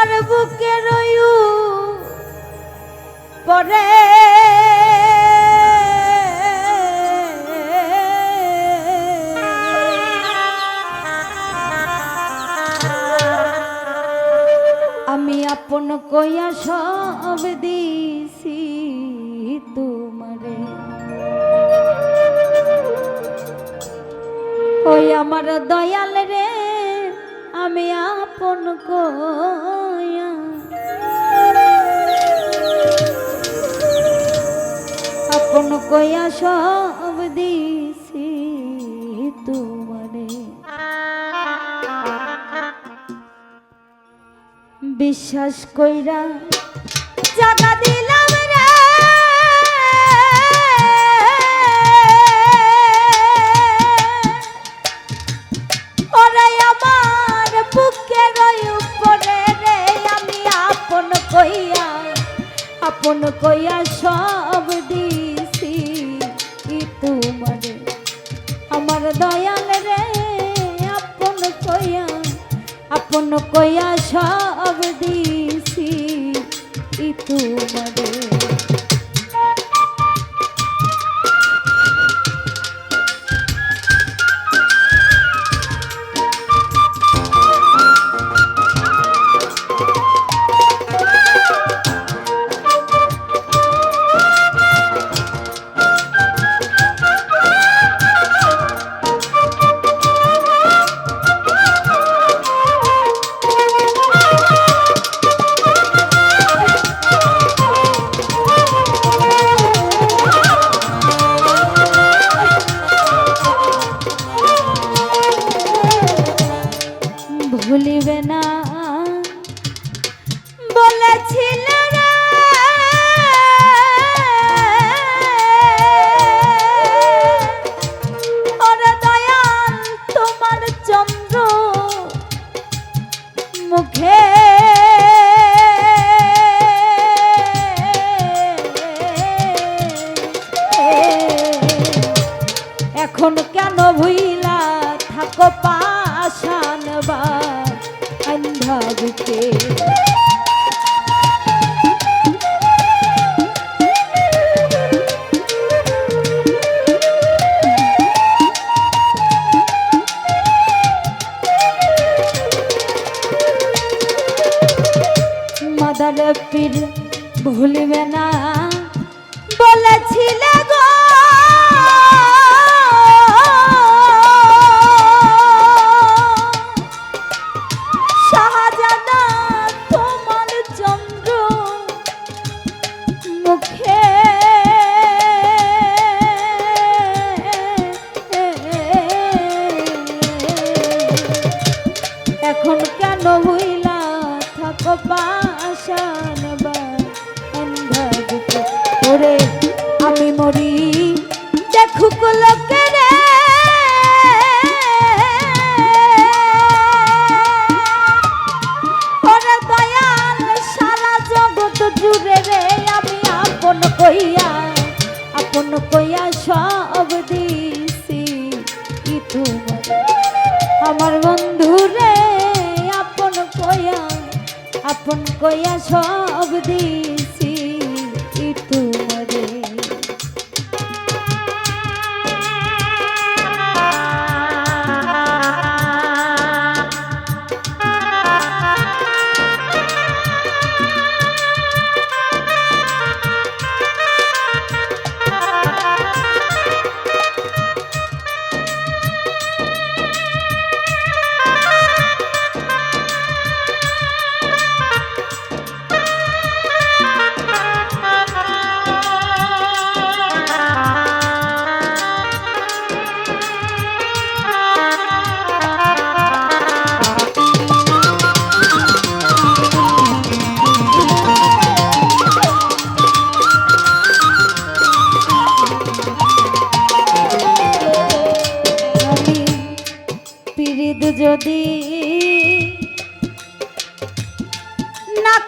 আমার বুকে রয়ু পরে আমি আপন কইয়া সব দিছি তোমারে। ওই আমার দয়াল রে, আমি আপন কইয়া আপন কইয়া সব দিছি তোমারে? বিশ্বাস কইরা জাগা দিলাম রে। ওরে আমার বুকের উপরে রে, আমি আপন কইয়া আপন কইয়া সব পাশান ওরে আমি মরি। দেখুক লোকে রে ওরে দয়াল, সারা জগৎ জুড়ে রে আমি আপন কইয়া আপন কইয়া আপন কয়া সব দিছি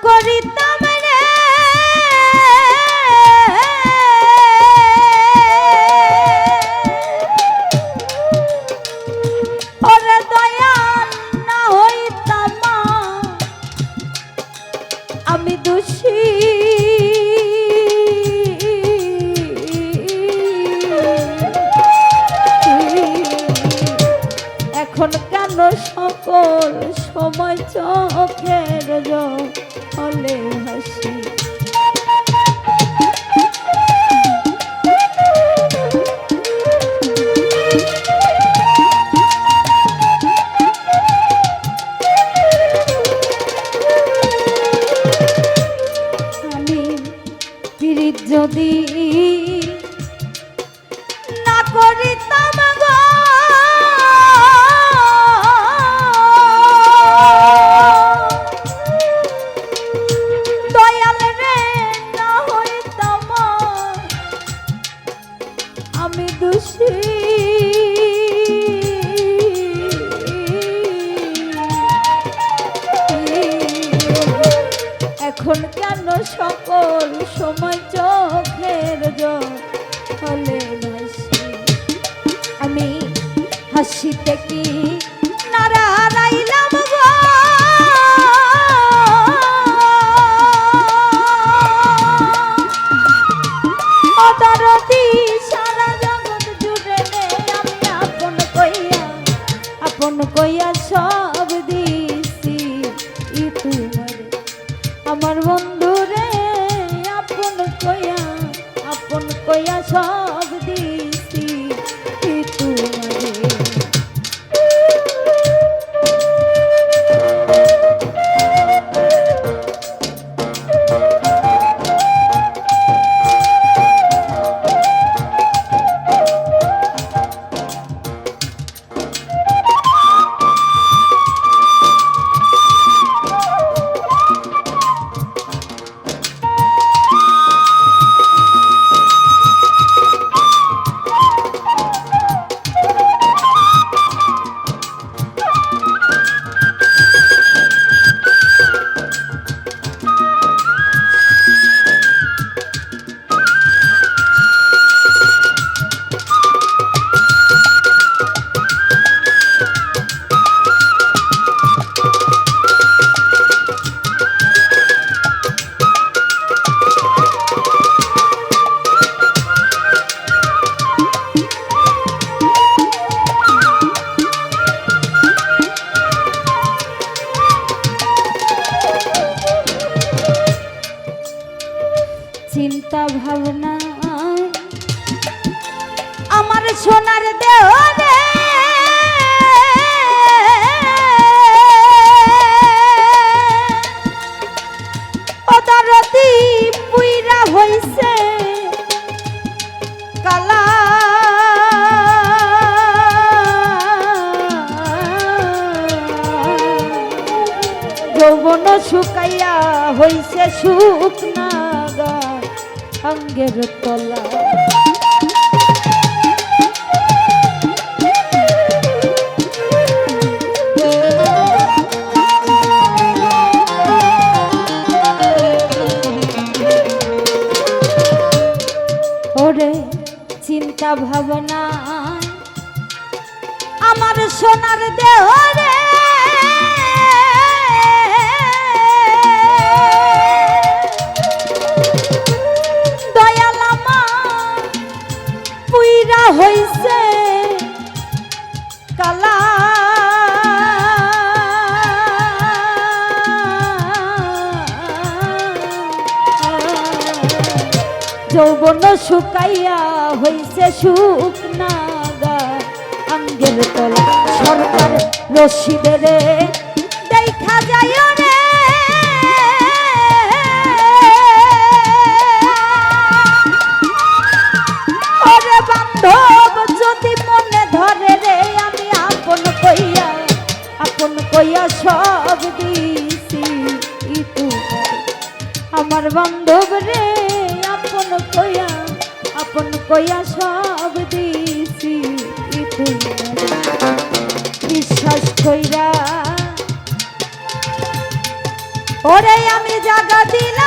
করিতাম রে। ওরে দয়াল না হইতাম আমি দোষী। এখন কেন সকল সময় চোখের হলে i don't lejos. সকল সময় চোখের জল ভাসি। আমি হাসিতে কি নারাইলাম গো? অদরদি সারা জগৎ জুড়ে রে আমি আপন কইয়া সব দিছি। ই আমার বন্ধু রে আপন কইয়া সব চিন্তা ওরে চিন্তা ভাবনা আমার সোনার দেহ যৌবন শুকাইয়া হইছে আঙ্গের তলা সরকার রশিদের দেখা যায় মনে রে, আমি আপন আপন সব দিছি। আমার বান্ধব কইয়া সব দিছি বিশ্বাস কইরা ওরে আমি জাগা দিলাম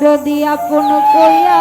দরদি আপন কইয়া